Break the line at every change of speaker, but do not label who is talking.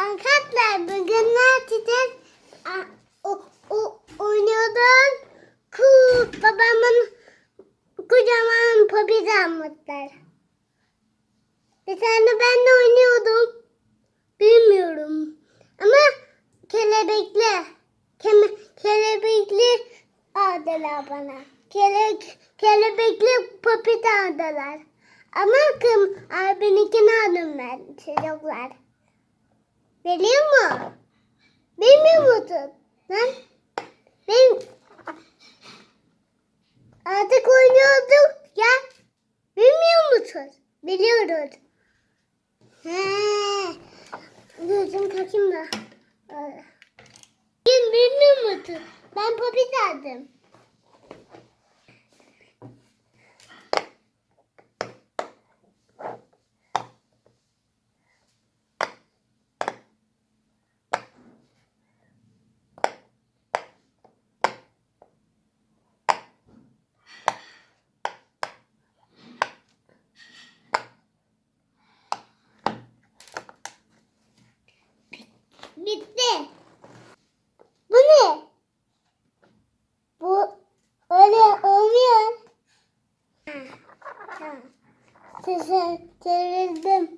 Arkadaşlar bugün ne yapacağız? O, o, oynuyordum. Kurt babamın kocaman popüler almışlar. Bir tane ben de oynuyordum. Bilmiyorum. Ama kelebekli. Keme, kelebekli aldılar bana. Kele, kelebekli popit aldılar. Ama kım abininkini aldım ben çocuklar. Biliyor mu? Bilmiyor musun? Lan ben artık oynuyorduk ya. Bilmiyor musun? Biliyoruz. He. Gözüm takayım da. Öyle. Kim bilmiyor musun? Ben popit aldım. Teşekkür ederim.